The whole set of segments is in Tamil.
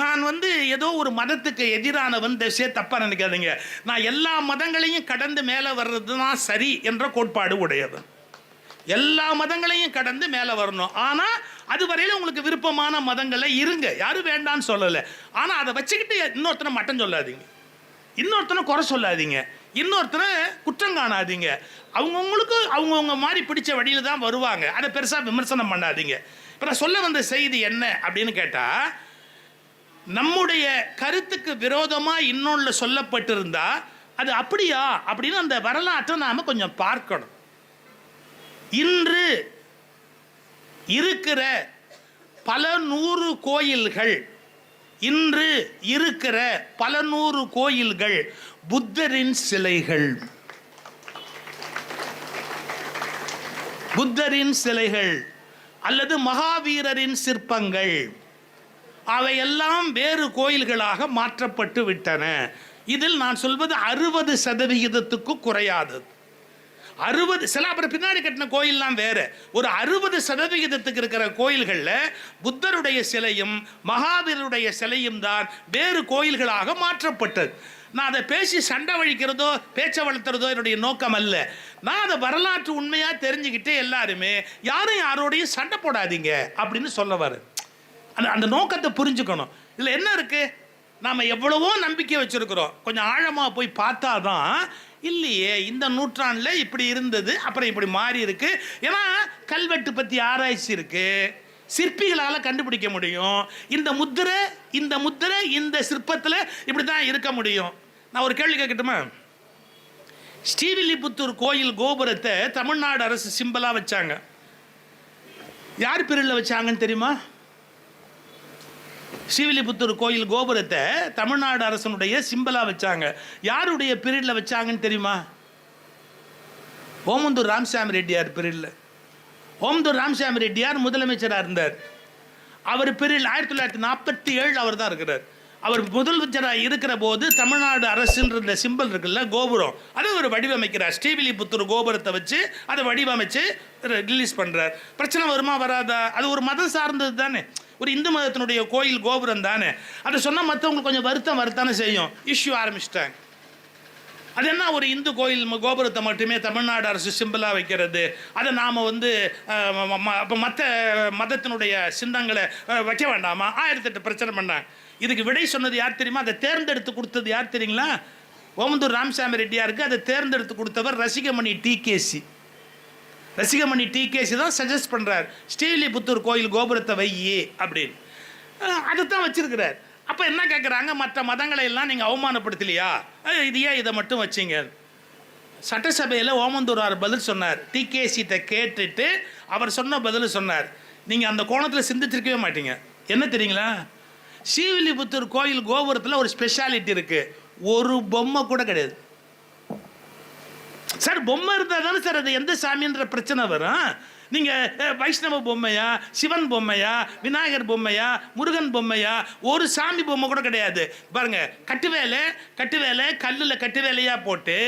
நான் வந்து ஏதோ ஒரு மதத்துக்கு எதிரானவன் தசே தப்பாக நினைக்காதீங்க. நான் எல்லா மதங்களையும் கடந்து மேலே வர்றது தான் சரி என்ற கோட்பாடு உடையவன். எல்லா மதங்களையும் கடந்து மேலே வரணும். ஆனால் அதுவரையில் உங்களுக்கு விருப்பமான மதங்களை இருங்க. யாரும் வேண்டான்னு சொல்லலை. ஆனால் அதை வச்சுக்கிட்டு இன்னொருத்தனை மட்டம் சொல்லாதீங்க. இன்னொருத்தனை குறை சொல்லாதீங்க. இன்னொருத்தனை குற்றம் காணாதீங்க. அவங்கவுங்களுக்கு அவங்கவுங்க மாதிரி பிடிச்ச வழியில் தான் வருவாங்க. அதை பெருசாக விமர்சனம் பண்ணாதீங்க. இப்போ நான் சொல்ல வந்த செய்தி என்ன அப்படின்னு கேட்டால் நம்முடைய கருத்துக்கு விரோதமாக இன்னொன்று சொல்லப்பட்டிருந்தா அது அப்படியா? அப்படின்னு அந்த வரலாற்றை நாம் கொஞ்சம் பார்க்கணும். இன்று இருக்கிற பல நூறு கோயில்கள் இன்று இருக்கிற பல நூறு கோயில்கள் புத்தரின் சிலைகள். புத்தரின் சிலைகள் அல்லது மகாவீரரின் சிற்பங்கள். அவையெல்லாம் வேறு கோயில்களாக மாற்றப்பட்டு விட்டன. இதில் நான் சொல்வது அறுபது சதவிகிதத்துக்கு குறையாதது அறுபது சில அப்புறம் பின்னாடி கட்டின கோயில்லாம் வேற. ஒரு அறுபது சதவிகிதத்துக்கு இருக்கிற கோயில்களில் புத்தருடைய சிலையும் மகாவீரருடைய சிலையும் தான் வேறு கோயில்களாக மாற்றப்பட்டது. நான் அதை பேசி சண்டை வழிக்கிறதோ பேச்சை வளர்த்துறதோ என்னுடைய நோக்கம் அல்ல. நான் அதை வரலாற்று உண்மையாக தெரிஞ்சுக்கிட்டே எல்லாருமே யாரும் யாரோடையும் சண்டை போடாதீங்க அப்படின்னு சொல்ல வரேன் அந்த அந்த நோக்கத்தை புரிஞ்சுக்கணும். இதில் என்ன இருக்கு? நாம் எவ்வளவோ நம்பிக்கை வச்சுருக்கிறோம். கொஞ்சம் ஆழமாக போய் பார்த்தா தான் இல்லையே இந்த நூற்றாண்டில் இப்படி இருந்தது அப்புறம் இப்படி மாறி இருக்கு. ஏன்னா கல்வெட்டு பற்றி ஆராய்ச்சி இருக்கு. சிற்பிகளால் கண்டுபிடிக்க முடியும். இந்த முத்திரை இந்த முத்திரை இந்த சிற்பத்தில் இப்படி தான் இருக்க முடியும். நான் ஒரு கேள்வி கேட்கட்டுமா? ஸ்ரீவில்லிபுத்தூர் கோயில் கோபுரத்தை தமிழ்நாடு அரசு சிம்பிளாக வச்சாங்க. யார் பிரிவில் வச்சாங்கன்னு தெரியுமா? ஸ்ரீவில்லிபுத்தூர் கோயில் கோபுரத்தை தமிழ்நாடு அரசனுடைய சிம்பலா வச்சாங்க. யாருடைய பீரியடில் வச்சாங்கன்னு தெரியுமா? ஓமந்தூர் ராமசாமி ரெட்டியார் பீரியடில். ஓமந்தூர் ராமசாமி ரெட்டியார் முதலமைச்சராக இருந்தார். அவர் பீரியட் ஆயிரத்தி தொள்ளாயிரத்தி நாற்பத்தி ஏழு அவர் தான் இருக்கிறார். அவர் முதலமைச்சராக இருக்கிற போது தமிழ்நாடு அரசுன்ற இந்த சிம்பல் இருக்குல்ல கோபுரம். அதை ஒரு வடிவமைக்கிறார். ஸ்ரீவில்லிபுத்தூர் கோபுரத்தை வச்சு அதை வடிவமைச்சு ரிலீஸ் பண்ணுறார் பிரச்சனை வருமா வராதா? அது ஒரு மதம் சார்ந்தது தானே. ஒரு இந்து மதத்தினுடைய கோயில் கோபுரம் தானே. அதை சொன்னால் மற்றவங்களுக்கு கொஞ்சம் வருத்தம் வருத்தானே செய்யும். இஷ்யூ ஆரம்பிச்சிட்டாங்க. அது என்ன? ஒரு இந்து கோயில் கோபுரத்தை மட்டுமே தமிழ்நாடு அரசு சிம்பிளாக வைக்கிறது. அதை நாம் வந்து அப்போ மற்ற மதத்தினுடைய சின்னங்களை வைக்க வேண்டாமா? ஆயிரத்தெட்டு பிரச்சனை பண்ணாங்க. இதுக்கு விடை சொன்னது யார் தெரியுமா? அதை தேர்ந்தெடுத்து கொடுத்தது யார் தெரியுங்களா? ஓமந்தூர் ராமசாமி ரெட்டியாருக்கு அதை தேர்ந்தெடுத்து கொடுத்தவர் ரசிகமணி டிகேசி ரசிகமணி டிகேசி தான் சஜஸ்ட் பண்ணுறார் ஸ்ரீவில்லிபுத்தூர் கோயில் கோபுரத்தை வையே அப்படின்னு. அதை தான் வச்சிருக்கிறார். அப்போ என்ன கேட்குறாங்க மற்ற மதங்களை எல்லாம் நீங்கள் அவமானப்படுத்தலையா? அஹ், இது ஏன் இதை மட்டும் வச்சீங்க? சட்டசபையில் ஓமந்தூரார் பதில் சொன்னார். டிகேசிட்ட கேட்டுட்டு அவர் சொன்ன பதில் சொன்னார். நீங்கள் அந்த கோணத்தில் சிந்திச்சிருக்கவே மாட்டீங்க. என்ன தெரியுங்களா? ஸ்ரீவில்லிபுத்தூர் கோயில் கோபுரத்தில் ஒரு ஸ்பெஷாலிட்டி இருக்குது ஒரு பொம்மை கூட கிடையாது. சார் பொம்மை இருந்தால் தானே சார் அது எந்த சாமின்ற பிரச்சனை வரும்? நீங்கள் வைஷ்ணவ பொம்மையா சிவன் பொம்மையா விநாயகர் பொம்மையா முருகன் பொம்மையா ஒரு சாமி பொம்மை கூட கிடையாது. பாருங்க கட்டுவேலை கட்டுவேலை கல்லில் கட்டுவேலையாக போட்டு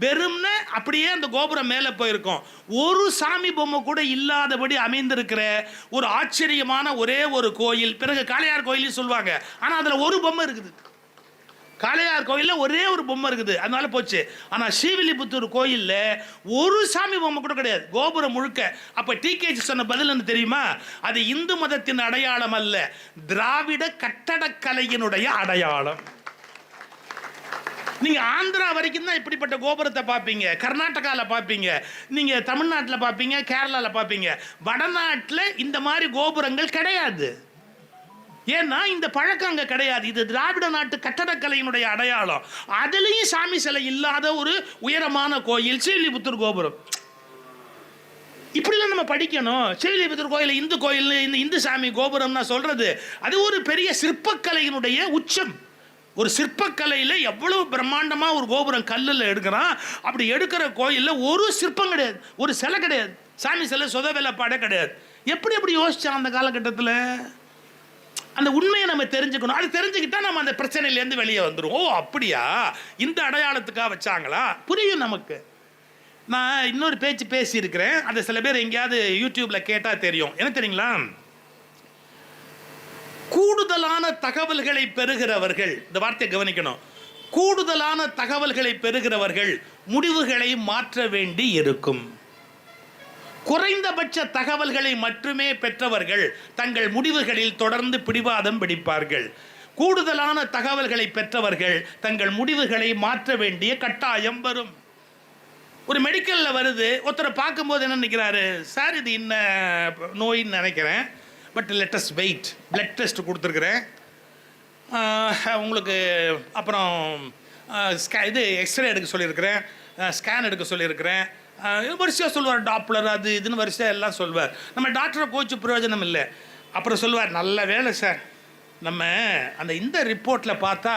வெறும்னு அப்படியே அந்த கோபுரம் மேலே போயிருக்கோம். ஒரு சாமி பொம்மை கூட இல்லாதபடி அமைந்திருக்கிற ஒரு ஆச்சரியமான ஒரே ஒரு கோயில். பிறகு காளையார் கோயிலையும் சொல்லுவாங்க. ஆனால் அதில் ஒரு பொம்மை இருக்குது. காளையார் கோயிலில் ஒரே ஒரு பொம்மை இருக்குது. அதனால போச்சு. ஆனால் ஸ்ரீவில்லிபுத்தூர் கோயிலில் ஒரு சாமி பொம்மை கூட கிடையாது. கோபுரம் முழுக்க. அப்போ டிகேஜி சொன்ன பதில் என்ன தெரியுமா? அது இந்து மதத்தின் அடையாளம் அல்ல. திராவிட கட்டடக்கலையினுடைய அடையாளம். நீங்க ஆந்திரா வரைக்கும் தான் இப்படிப்பட்ட கோபுரத்தை பார்ப்பீங்க. கர்நாடகாவில் பார்ப்பீங்க. நீங்க தமிழ்நாட்டில் பார்ப்பீங்க கேரளாவில் பார்ப்பீங்க. வடநாட்டில் இந்த மாதிரி கோபுரங்கள் கிடையாது. ஏன்னா இந்த பழக்கம் அங்கே கிடையாது. இது திராவிட நாட்டு கட்டடக்கலையினுடைய அடையாளம். அதுலேயும் சாமி சிலை இல்லாத ஒரு உயரமான கோயில் ஸ்ரீலிபுத்தூர் கோபுரம். இப்படிலாம் நம்ம படிக்கணும். ஸ்ரீலிபுத்தூர் கோயில் இந்து கோயில் இந்த இந்து சாமி கோபுரம் நான் சொல்றது அது ஒரு பெரிய சிற்பக்கலையினுடைய உச்சம். ஒரு சிற்பக்கலையில் எவ்வளவு பிரம்மாண்டமாக ஒரு கோபுரம் கல்லில் எடுக்கிறான் அப்படி எடுக்கிற கோயிலில் ஒரு சிற்பம் கிடையாது. ஒரு சிலை கிடையாது. சாமி சிலை சொத வேலைப்பாடே கிடையாது. எப்படி எப்படி யோசிச்சான் அந்த காலகட்டத்தில்? அந்த உண்மையை நம்ம தெரிஞ்சுக்கணும். அது தெரிஞ்சுக்கிட்டா நம்ம அந்த பிரச்சனையிலேருந்து வெளியே வந்துடும் ஓ அப்படியா? இந்த அடையாளத்துக்காக வச்சாங்களா? புரியும் நமக்கு. நான் இன்னொரு பேச்சு பேசியிருக்கிறேன். அதை சில பேர் எங்கேயாவது யூடியூப்பில் கேட்டால் தெரியும். என்ன தெரியுங்களா? கூடுதலான தகவல்களை பெறுகிறவர்கள் இந்த வார்த்தையை கவனிக்கணும். கூடுதலான தகவல்களை பெறுகிறவர்கள் முடிவுகளை மாற்ற வேண்டி இருக்கும். குறைந்தபட்ச தகவல்களை மட்டுமே பெற்றவர்கள் தங்கள் முடிவுகளில் தொடர்ந்து பிடிவாதம் பிடிப்பார்கள். கூடுதலான தகவல்களை பெற்றவர்கள் தங்கள் முடிவுகளை மாற்ற வேண்டிய கட்டாயம் வரும். ஒரு மெடிக்கலில் வருது ஒருத்தரை பார்க்கும்போது என்ன நினைக்கிறாரு? சார் இது இன்ன நோயின்னு நினைக்கிறேன். But latest weight. Blood test கொடுத்துருக்குறேன். உங்களுக்கு அப்புறம் ஸ்கே இது எக்ஸ்ரே எடுக்க சொல்லியிருக்கிறேன். ஸ்கேன் எடுக்க சொல்லியிருக்கிறேன். வரிசையாக சொல்லுவார் டாப்ளர் அது இதுன்னு வரிசையாக எல்லாம் சொல்வார் நம்ம டாக்டரை கோச்சு பிரயோஜனம் இல்லை. அப்புறம் சொல்லுவார் நல்ல வேலை சார் நம்ம அந்த இந்த ரிப்போர்ட்டில் பார்த்தா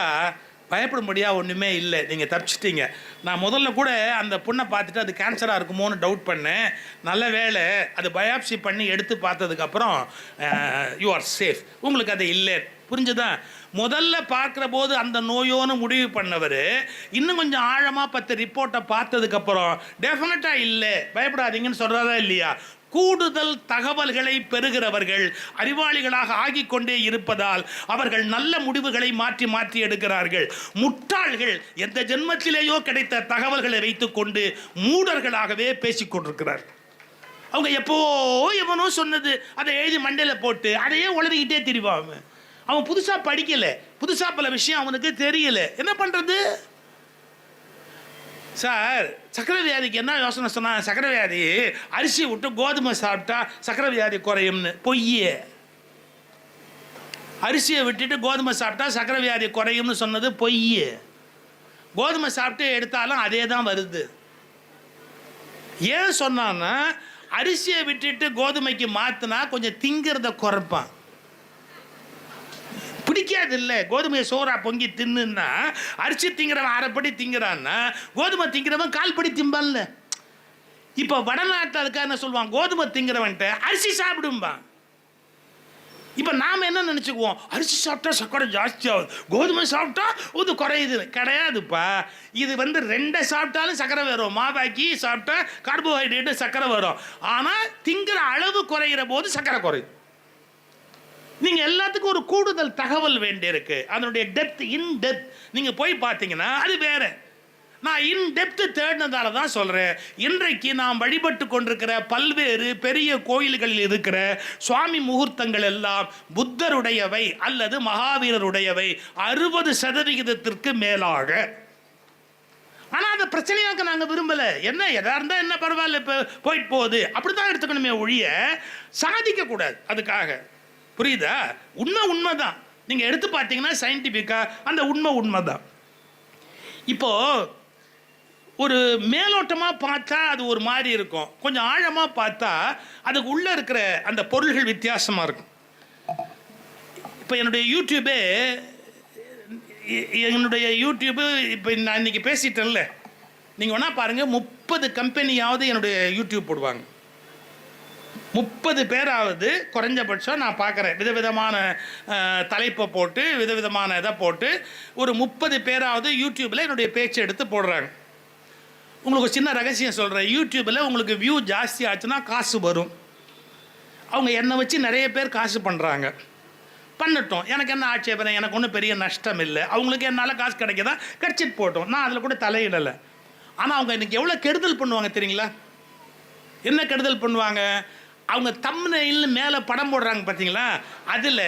பயப்படும்படியாக ஒன்றுமே இல்லை. நீங்கள் தப்பிச்சிட்டீங்க. நான் முதல்ல கூட அந்த பொண்ணை பார்த்துட்டு அது கேன்சராக இருக்குமோன்னு டவுட் பண்ணேன். நல்ல வேலை. அது பயாப்சி பண்ணி எடுத்து பார்த்ததுக்கப்புறம் யூ ஆர் சேஃப் உங்களுக்கு அது இல்லை. புரிஞ்சுதான் முதல்ல பார்க்குற போது அந்த நோயோன்னு முடிவு பண்ணவர் இன்னும் கொஞ்சம் ஆழமாக பத்து ரிப்போர்ட்டை பார்த்ததுக்கப்புறம் டெஃபினட்டாக இல்லை. பயப்படாதீங்கன்னு சொல்கிறாரா இல்லையா? கூடுதல் தகவல்களை பெறுகிறவர்கள் அறிவாளிகளாக ஆகிக் கொண்டே இருப்பதால் அவர்கள் நல்ல முடிவுகளை மாற்றி மாற்றி எடுக்கிறார்கள். முட்டாள்கள் எந்த ஜென்மத்திலேயோ கிடைத்த தகவல்களை வைத்துக்கொண்டு மூடர்களாகவே பேசிக்கொண்டிருக்கிறார்கள் அவங்க எப்போ எவனோ சொன்னது அதை எழுதி மண்டையில் போட்டு அதையே உளறிக்கிட்டே திரிவாங்க. அவன் புதுசாக படிக்கலை. புதுசாக பல விஷயம் அவனுக்கு தெரியல. என்ன பண்ணுறது சார் சக்கரை வியாதிக்கு என்ன யோசனை சொன்னா சக்கரை வியாதி அரிசி விட்டு கோதுமை சாப்பிட்டா சக்கரை வியாதி குறையும்னு. பொய்யே. அரிசியை விட்டுட்டு கோதுமை சாப்பிட்டா சக்கரை வியாதி குறையும்னு சொன்னது பொய் கோதுமை சாப்பிட்டு எடுத்தாலும் அதே தான் வருது. ஏன் சொன்னான்னா அரிசியை விட்டுட்டு கோதுமைக்கு மாற்றினா கொஞ்சம் திங்கிறத குறைப்பான். பிடிக்காது இல்லை கோதுமையை சோறா பொங்கி தின்னுன்னா அரிசி திங்கிறவன் அரைப்படி திங்கிறான்னா கோதுமை திங்கிறவன் கால்படி திம்பான்ல. இப்போ வடநாட்டில் இருக்கா என்ன சொல்லுவான்? கோதுமை திங்கிறவன்ட்ட அரிசி சாப்பிடும்பான். இப்போ நாம் என்ன நினச்சிக்குவோம்? அரிசி சாப்பிட்டா சக்கரை ஜாஸ்தி ஆகுது. கோதுமை சாப்பிட்டா இது குறையுது. கிடையாதுப்பா. இது வந்து ரெண்டை சாப்பிட்டாலும் சக்கரை வரும். மாவாக்கி சாப்பிட்டா கார்போஹைட்ரேட்டு சக்கரை வரும். ஆனால் திங்கிற அளவு குறையிற போது சக்கரை குறையும். நீங்கள் எல்லாத்துக்கும் ஒரு கூடுதல் தகவல் வேண்டியிருக்கு. அதனுடைய டெப்த் இன் டெப்த் நீங்கள் போய் பார்த்தீங்கன்னா அது வேற. நான் இன் டெப்த் தேடினதால தான் சொல்கிறேன் இன்றைக்கு நாம் வழிபட்டு கொண்டிருக்கிற பல்வேறு பெரிய கோயில்களில் இருக்கிற சுவாமி முகூர்த்தங்கள் எல்லாம் புத்தருடையவை அல்லது மகாவீரருடையவை. அறுபது சதவிகிதத்திற்கு மேலாக. ஆனால் அதை பிரச்சனையாக்க நாங்கள் விரும்பலை. என்ன எதாக இருந்தால் என்ன பரவாயில்ல இப்போ போயிட்டு போகுது. அப்படி தான் எடுத்துக்கணுமே ஒழிய சாதிக்கக்கூடாது அதுக்காக. புரியுதா? உண்மை உண்மை தான் நீங்கள் எடுத்து பார்த்தீங்கன்னா சயின்டிஃபிக்காக அந்த உண்மை உண்மை தான் இப்போது ஒரு மேலோட்டமாக பார்த்தா அது ஒரு மாதிரி இருக்கும். கொஞ்சம் ஆழமாக பார்த்தா அதுக்கு உள்ளே இருக்கிற அந்த பொருள்கள் வித்தியாசமாக இருக்கும். இப்போ என்னுடைய யூடியூபே என்னுடைய யூடியூபு இப்போ நான் இன்னைக்கு பேசிட்டேன்ல. நீங்கள் வேணால் பாருங்கள் முப்பது கம்பெனியாவது என்னுடைய யூடியூப் போடுவாங்க. முப்பது பேராவது குறைஞ்சபட்சம் நான் பார்க்குறேன். விதவிதமான தலைப்பை போட்டு விதவிதமான இதை போட்டு ஒரு முப்பது பேராவது யூடியூப்பில் என்னுடைய பேச்சை எடுத்து போடுறாங்க. உங்களுக்கு சின்ன ரகசியம் சொல்கிறேன் யூடியூப்பில் உங்களுக்கு வியூ ஜாஸ்தி ஆச்சுன்னா காசு வரும். அவங்க என்னை வச்சு நிறைய பேர் காசு பண்ணுறாங்க பண்ணட்டும். எனக்கு என்ன ஆட்சேபனை? எனக்கு ஒன்றும் பெரிய நஷ்டம் இல்லை. அவங்களுக்கு என்னால் காசு கிடைக்கதா? கடிச்சிட்டு போட்டோம். நான் அதில் கூட தலையிடலை. ஆனால் அவங்க எனக்கு எவ்வளோ கெடுதல் பண்ணுவாங்க தெரியுங்களா? என்ன கெடுதல் பண்ணுவாங்க? அவங்க தம்னையில் மேலே படம் போடுறாங்க பார்த்தீங்களா? அதில்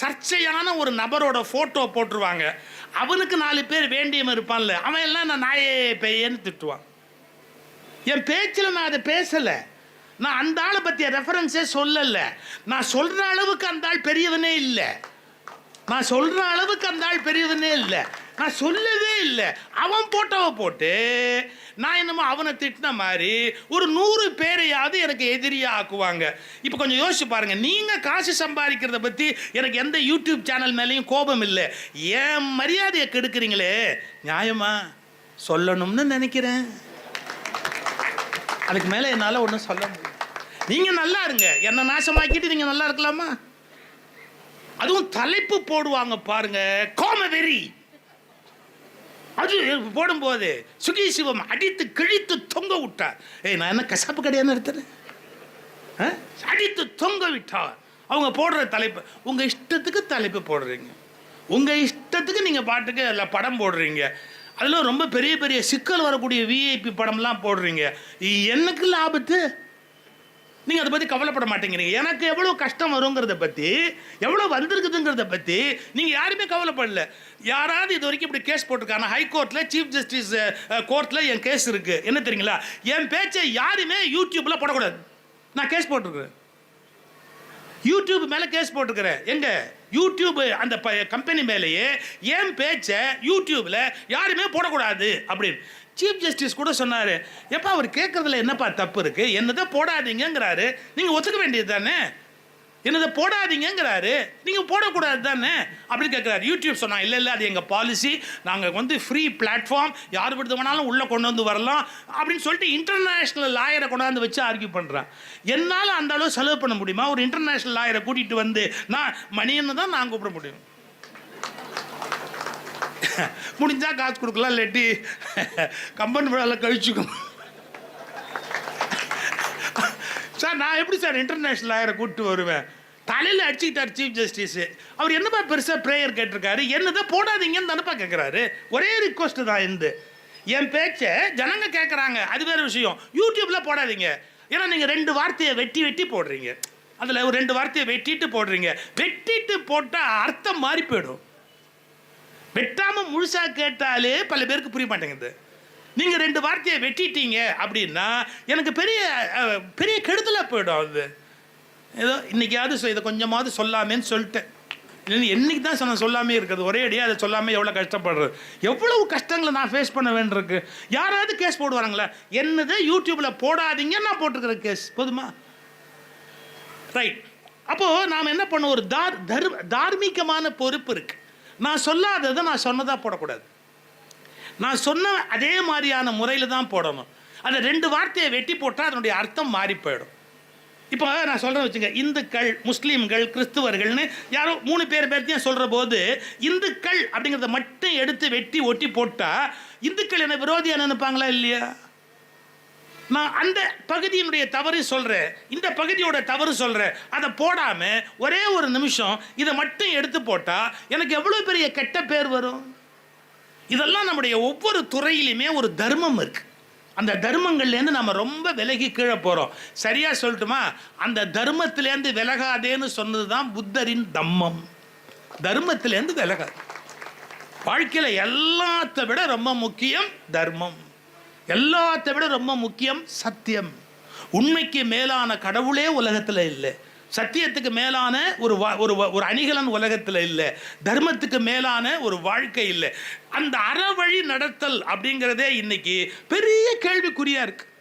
சர்ச்சையான ஒரு நபரோட ஃபோட்டோ போட்டுருவாங்க. அவனுக்கு நாலு பேர் வேண்டியவன் இருப்பான்ல அவன் எல்லாம் நான் நாயே பெய்யன்னு திட்டுவான். என் பேச்சில் நான் அதை பேசலை. நான் அந்த ஆளை பற்றிய ரெஃபரன்ஸே சொல்லலை. நான் சொல்கிற அளவுக்கு அந்த ஆள் பெரியவனே இல்லை. நான் சொல்கிற அளவுக்கு அந்த ஆள் பெரியவனே இல்லை. நான் சொல்லவே இல்லை. அவன் போட்டவ போட்டு நான் என்னமோ அவனை திட்டின மாதிரி ஒரு நூறு பேரையாவது எனக்கு எதிரியாக ஆக்குவாங்க. இப்போ கொஞ்சம் யோசிச்சு பாருங்கள் நீங்கள் காசு சம்பாதிக்கிறத பற்றி எனக்கு எந்த யூடியூப் சேனல் மேலேயும் கோபம் இல்லை. ஏன் மரியாதையை கெடுக்குறீங்களே? நியாயமா? சொல்லணும்னு நினைக்கிறேன். அதுக்கு மேலே என்னால் ஒன்றும் சொல்ல முடியும் நீங்கள் நல்லா இருங்க. என்னை நாசமாக்கிட்டு நீங்கள் நல்லா இருக்கலாமா? அதுவும் தலைப்பு போடுவாங்க பாருங்க. கோமவெறி. அது போடும்போது சுகி சிவம் அடித்து கிழித்து தொங்க விட்டார். ஏய் நான் என்ன கசாப்பு கடையாக எடுத்துறேன் அடித்து தொங்க விட்டார். அவங்க போடுற தலைப்பு உங்கள் இஷ்டத்துக்கு தலைப்பு போடுறீங்க. உங்கள் இஷ்டத்துக்கு நீங்கள் பாட்டுக்கு அதில் படம் போடுறீங்க. அதில் ரொம்ப பெரிய பெரிய சிக்கல் வரக்கூடிய விஐபி படம்லாம் போடுறீங்க. எனக்கு லாபத்து? நீங்கள் அதை பற்றி கவலைப்பட மாட்டேங்கிறீங்க. எனக்கு எவ்வளோ கஷ்டம் வருங்கிறத பற்றி எவ்வளோ வந்திருக்குதுங்கிறத பற்றி நீங்கள் யாருமே கவலைப்படல. யாராவது இது வரைக்கும் இப்படி கேஸ் போட்டிருக்காங்க. ஹைகோர்ட்டில் சீஃப் ஜஸ்டிஸ் கோர்ட்டில் என் கேஸ் இருக்குது என்ன தெரியுங்களா? என் பேச்சை யாருமே யூடியூப்பில் போடக்கூடாது. நான் கேஸ் போட்டிருக்கிறேன். யூடியூப் மேலே கேஸ் போட்டிருக்கிறேன். எங்க? யூடியூப் அந்த கம்பெனி மேலேயே என் பேச்சை யூடியூப்ல யாருமே போடக்கூடாது அப்படின்னு. சீஃப் ஜஸ்டிஸ் கூட சொன்னார் எப்பா அவர் கேட்குறதுல என்னப்பா தப்பு இருக்குது என்னதை போடாதீங்கங்கிறாரு. நீங்கள் ஒத்துக்க வேண்டியது தானே? என்னதை போடாதீங்கங்கிறாரு. நீங்கள் போடக்கூடாது தானே? அப்படின்னு கேட்குறாரு யூடியூப் சொன்னால் இல்லை இல்லை அது எங்கள் பாலிசி நாங்கள் வந்து ஃப்ரீ பிளாட்ஃபார்ம் யார் விடுத்து வேணாலும் உள்ளே கொண்டு வந்து வரலாம். அப்படின்னு சொல்லிட்டு இன்டர்நேஷ்னல் லாயரை கொண்டாந்து வச்சு ஆர்கியூ பண்ணுறான் என்னால் அந்த அளவு செலவு பண்ண முடியுமா? ஒரு இன்டர்நேஷ்னல் லாயரை கூட்டிகிட்டு வந்து நான் மணியன்னு தான் நான் கூப்பிட முடியும். முடிஞ்சால் காசு கொடுக்கலாம் இல்லாட்டி கம்பன் விழாவில் கழிச்சுக்கணும் சார் நான் எப்படி சார் இன்டர்நேஷ்னல் லாயரை கூப்பிட்டு வருவேன்? தலையில் அடிச்சுக்கிட்டார் சீஃப் ஜஸ்டிஸ் அவர் என்னப்பா பெருசாக ப்ரேயர் கேட்டிருக்காரு? என்னதான் போடாதீங்கன்னு தானப்பா கேட்குறாரு ஒரே ரிக்வஸ்ட் தான் இந்த என் பேச்சை ஜனங்க கேட்குறாங்க அது வேறு விஷயம். யூடியூப்பில் போடாதீங்க. ஏன்னா நீங்கள் ரெண்டு வார்த்தையை வெட்டி வெட்டி போடுறீங்க. அதில் ஒரு ரெண்டு வார்த்தையை வெட்டிட்டு போடுறீங்க. வெட்டிட்டு போட்டால் அர்த்தம் மாறி போயிடும். வெட்டாமல் முழுசாக கேட்டாலே பல பேருக்கு புரிய மாட்டேங்குது. நீங்கள் ரெண்டு வார்த்தையை வெட்டிட்டீங்க அப்படின்னா எனக்கு பெரிய பெரிய கெடுதலாக போயிடும் அது. ஏதோ இன்னைக்காவது சொ- இதை கொஞ்சமாவது சொல்லாமேன்னு சொல்லிட்டேன். இல்லைன்னு என்னைக்கு தான் சொன்ன சொல்லாமே இருக்குது. ஒரே அடியாக அதை சொல்லாமல் எவ்வளோ கஷ்டப்படுறது? எவ்வளவு கஷ்டங்களை நான் ஃபேஸ் பண்ண வேண்டியிருக்கு. யாராவது கேஸ் போடுவாங்களா? என்னது யூடியூப்பில் போடாதீங்க நான் போட்டிருக்கிற கேஸ் போதுமா? ரைட் அப்போது நாம் என்ன பண்ண ஒரு தார் தர் தார்மீகமான பொறுப்பு இருக்குது நான் சொல்லாததை நான் சொன்னதாக போடக்கூடாது. நான் சொன்ன அதே மாதிரியான முறையில் தான் போடணும். அந்த ரெண்டு வார்த்தையை வெட்டி போட்டால் அதனுடைய அர்த்தம் மாறி போயிடும். இப்போ நான் சொல்கிறேன் வச்சுங்க இந்துக்கள் முஸ்லீம்கள் கிறிஸ்துவர்கள்னு யாரோ மூணு பேர் பேர்த்தையும் சொல்கிற போது இந்துக்கள் அப்படிங்கிறத மட்டும் எடுத்து வெட்டி ஒட்டி போட்டால் இந்துக்கள் என்ன விரோதியாக நினைப்பாங்களா இல்லையா? நான் அந்த பகுதியினுடைய தவறு சொல்கிறேன் இந்த பகுதியோட தவறு சொல்கிறேன் அதை போடாமல் ஒரே ஒரு நிமிஷம் இதை மட்டும் எடுத்து போட்டால் எனக்கு எவ்வளோ பெரிய கெட்ட பேர் வரும்? இதெல்லாம் நம்முடைய ஒவ்வொரு துறையிலுமே ஒரு தர்மம் இருக்குது அந்த தர்மங்கள்லேருந்து நம்ம ரொம்ப விலகி கீழே போகிறோம் சரியாக சொல்லட்டுமா? அந்த தர்மத்திலேருந்து விலகாதேன்னு சொன்னது தான் புத்தரின் தம்மம். தர்மத்திலேருந்து விலகாது. வாழ்க்கையில் எல்லாத்த விட ரொம்ப முக்கியம் தர்மம். எல்லாத்த விட ரொம்ப முக்கியம் சத்தியம். உண்மைக்கு மேலான கடவுளே உலகத்தில் இல்லை. சத்தியத்துக்கு மேலான ஒரு ஒரு ஒரு அணிகலன் உலகத்தில் இல்லை. தர்மத்துக்கு மேலான ஒரு வாழ்க்கை இல்லை. அந்த அறவழி நடத்தல் அப்படிங்கிறதே இன்னைக்கு பெரிய கேள்விக்குறியாக இருக்குது